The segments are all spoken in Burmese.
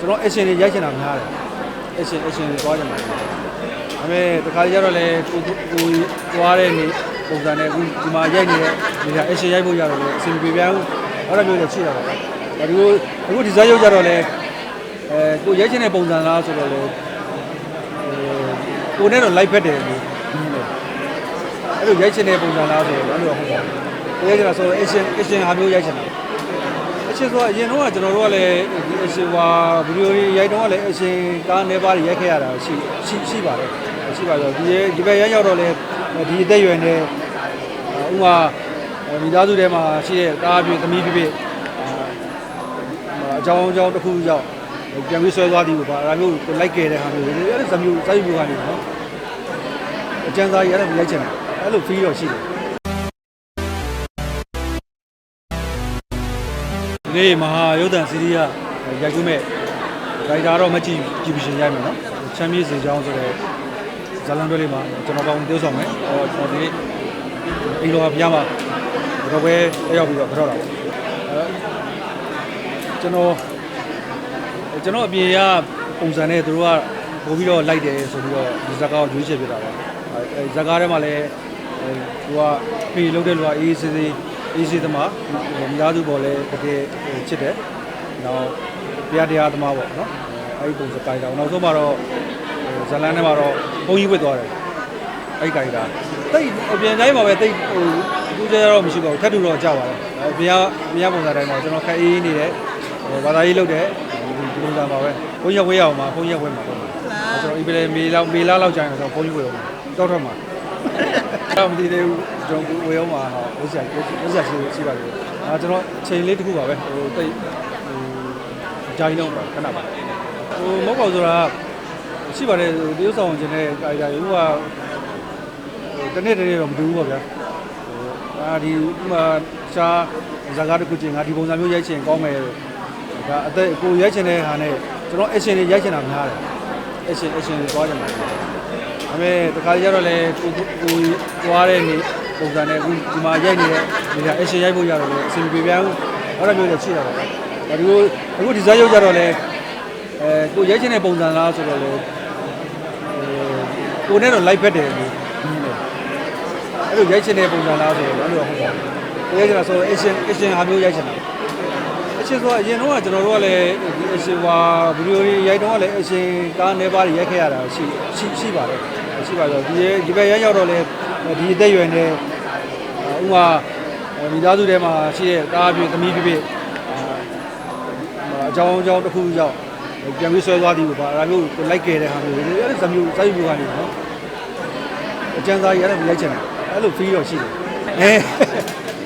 ကျွန်တော် action တွေရိုက်ချင်တာများတယ် action action တွေသွားချင်တာဒါပေမဲ့တခါကျတော့လေကိုကိုကိုသွားတဲ့နေပုံစံနဲ့အခုဒီမှာရိုက်နေတဲ့ဒီက action ရိုက်ဖို့ရတော့လေအဆင်ပြေပြန်ဘူးအဲ့လိုမျိုးတွေရှိတာပါဒါဒီလိုအခုဒီဇာတ်ရုပ်ကြတော့လေအဲကိုရိုက်ချင်တဲ့ပုံစံလားဆိုတော့လေဟိုကိုနဲ့တော့ live ဖက်တယ်လို့အဲ့လိုရိုက်ချင်တဲ့ပုံစံလားဆိုတော့အဲ့လိုဟုတ်ပါဘူးကိုရိုက်ချင်တာဆိုတော့ action action ဟာမျိုးရိုက်ချင်တာ အချင်းဆိုအရင်တော့ကျွန်တော်တို့ကလည်းဒီအရှင်ဟာဗီဒီယိုတွေရိုက်တော့လည်းအရှင်ကားနေပါးတွေရိုက်ခဲ့ရတာရှိရှိရှိပါတယ်ရှိပါတော့ဒီဒီဘက်ရရောက်တော့လည်းဒီအသက်အရွယ်နဲ့ဥမာမိသားစုထဲမှာရှိတဲ့ကားပြသမီးပြပြအကြောင်းအကြောင်းတစ်ခုရောက်ပြန်ပြီးဆွဲသွားသည်ပေါ့ဒါမျိုးလိုက်ခဲ့တဲ့ဟာမျိုးတွေအဲ့ဒီဇမျိုးစိုက်မျိုးကနေနော်အကျန်းသားကြီးအဲ့ဒါရိုက်ချင်တယ်အဲ့လို feel တော့ရှိတယ် နေ့မဟာရုပ်တံစီရီးကရိုက်ကူးမဲ့ဒါရိုက်တာတော့မကြည့်ကြည့်ပြီးရှင်ရိုက်မယ်နော်ချမ်းမြေစေချောင်းဆိုတဲ့ဇာလန်တွဲလေးမှာကျွန်တော်ပေါင်းတိုးဆောင်မယ်ဟောကျွန်တော်ဒီနေ့အင်္ဂလိပ်ကပြမှာတော့ပဲရောက်ပြီးတော့ကြောက်တာပေါ့အဲကျွန်တော်ကျွန်တော်အပြင်ကပုံစံနဲ့သူတို့ကပို့ပြီးတော့လိုက်တယ်ဆိုပြီးတော့ဒီဇာတ်ကားကိုရွေးချယ်ပြတာပါအဲဇာတ်ကားထဲမှာလည်းအဲသူကဖေးလုံးတဲ့လူကအေးစေးစေး အေးစေးသမားမိသားစုပေါ်လဲတကယ်ချစ်တယ်နောက်ပြတရားသမားပေါ့နော်အဲဒီပုံစံကိုင်တာနောက်ဆုံးမှာတော့ဇလန်ထဲမှာတော့ဘုန်းကြီးဝတ်သွားတယ်အဲဒီကိုင်တာတိတ်အပြင်တိုင်းမှာပဲတိတ်ဟိုအခုကျတော့မရှိပါဘူးထပ်တူတော့ကြာပါတယ်အပြင်ကအပြင်ပုံစံတိုင်းမှာကျွန်တော်ခက်အေးနေတယ်ဘာသာရေးလုပ်တယ်ဒီပုံစံပါပဲဘုန်းကြီးဝေးအောင်မှာဘုန်းကြီးဝေးမှာပေါ့ကျွန်တော်ဒီပဲမေလောက်မေလာလောက်ကြာရင်တော့ဘုန်းကြီးဝေးအောင်တောက်ထွက်မှာ တော့မသိသေးဘူးကျွန်တော်ဝေးအောင်မှာဟောဝစ်ဆက်ဝစ်ဆက်ရှိရှိပါသေးတယ်အဲကျွန်တော်ချိန်လေးတစ်ခုပါပဲဟိုတိတ်ဟိုဂျိုင်းတော့ပါခဏပါဟိုမဟုတ်ပါဘူးဆိုတာရှိပါတယ်ဟိုတရုတ်ဆောင်ခြင်းနဲ့ကာရီတာဟိုကဟိုတနေ့တနေ့တော့မတူဘူးပေါ့ဗျာဟိုအာဒီဥမာရှားဇာကားတစ်ခုချင်းငါဒီပုံစံမျိုးရိုက်ချင်ကောင်းမယ်ဒါအသက်ကိုရိုက်ချင်တဲ့ဟာနဲ့ကျွန်တော် action တွေရိုက်ချင်တာများတယ် action action တွေသွားချင်တာဒါပေ မဲ့တခါကျတော့လေကိုကိုသွားတဲ့နေပုံစံနဲ့အခုဒီမှာရိုက်နေတဲ့ဒီက action ရိုက်ဖို့ရတော့လေအဆင်ပြေပြန်ဘူးအဲ့လိုမျိုးတွေရှိတာပါဒါဒီလိုအခုဒီဇာတ်ရုပ်ကြတော့လေအဲကိုရိုက်ချင်တဲ့ပုံစံလားဆိုတော့လေကိုနဲ့တော့ live ဖက်တယ်လို့အဲ့လိုရိုက်ချင်တဲ့ပုံစံလားဆိုတော့အဲ့လိုဟုတ်ပါဘူးကိုရိုက်ချင်တာဆိုတော့ action action ဟာမျိုးရိုက်ချင်တာ အချင်းဆိုအရင်တော့ကျွန်တော်တို့ကလည်းဒီအရှင်ဟာဗီဒီယိုတွေရိုက်တော့လည်းအရှင်ကားနေပါးတွေရိုက်ခဲ့ရတာရှိရှိရှိပါတယ်ရှိပါတော့ဒီဒီဘက်ရရောက်တော့လည်းဒီအသက်အရွယ်နဲ့ဥမာမိသားစုထဲမှာရှိတဲ့ကားပြသမီးပြပြအကြောင်းအကြောင်းတစ်ခုရောက်ပြန်ပြီးဆွဲသွားသည်ပေါ့ဒါမျိုးလိုက်ခဲ့တဲ့ဟာမျိုးတွေအဲ့ဒီဇမျိုးစိုက်မျိုးကနေနော်အကျန်းသားကြီးအဲ့ဒါရိုက်ချင်တယ်အဲ့လို feel တော့ရှိတယ်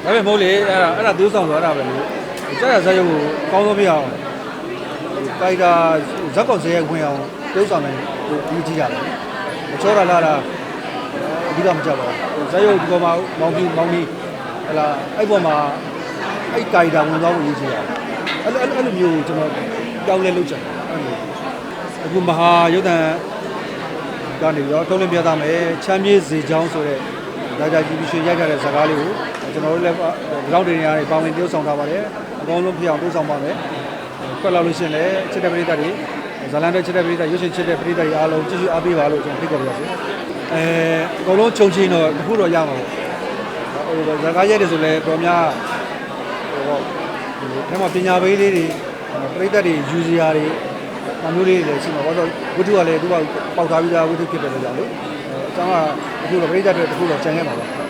အဲဒါပေမဲ့မဟုတ်လေအဲ့ဒါအဲ့ဒါသူဆောင်ဆိုအဲ့ဒါပဲလေ ကျတဲ့ဇာတ်ရုပ်ကိုအကောင်းဆုံးပြအောင်ကိုက်တာဇက်ကောင်စရဲခွင့်အောင်တုံးဆောင်နိုင်ကိုပြီးကြည့်ရတယ်မချောတာလားတာအဓိကမကြပါဘူးဇာတ်ရုပ်ဒီပေါ်မှာမောင်းပြီးမောင်းပြီးဟလာအဲ့ပေါ်မှာအဲ့ကိုက်တာဝင်သွားဖို့ရည်ကြည့်ရတယ်အဲ့လိုအဲ့လိုမျိုးကျွန်တော်ကြောင်းလဲလုပ်ချင်တယ်အဲ့လိုအခုမဟာရုပ်တံကနေရောထုတ်လင်းပြသမယ်ချမ်းမြေစေချောင်းဆိုတဲ့ဒါကြကြီးပြီးရွှေရိုက်ကြတဲ့ဇာတ်ကားလေးကိုကျွန်တော်တို့လည်းကြောက်တင်နေရတယ်ပါဝင်ပြုဆောင်ထားပါတယ် အကောင်းဆုံးဖြစ်အောင်ပြုဆောင်ပါမယ်ခွက်လာလို့ရှိရင်လည်းချစ်တဲ့ပရိသတ်တွေဇာလန်တဲ့ချစ်တဲ့ပရိသတ်ရွှေရှင်ချစ်တဲ့ပရိသတ်တွေအားလုံးကြည့်ရှုအားပေးပါလို့ကျွန်တော်ဖိတ်ခေါ်ပါရစေအဲအကုန်လုံးခြုံချင်းတော့တစ်ခုတော့ရမှာပေါ့ဟိုဇာတ်ကားရိုက်တယ်ဆိုလည်းတော်များဟိုပေါ့ဒီမှာပညာပေးလေးတွေပရိသတ်တွေယူစီယာတွေအမျိုးလေးတွေလည်းရှိမှာပေါ့ဆိုဝတ္ထုကလည်းသူကပေါက်ထားပြီးသားဝတ္ထုဖြစ်တယ်လို့ကြောင့်လေအဲအကြောင်းကအခုတော့ပရိသတ်တွေတစ်ခုတော့ကြံခဲ့ပါပါ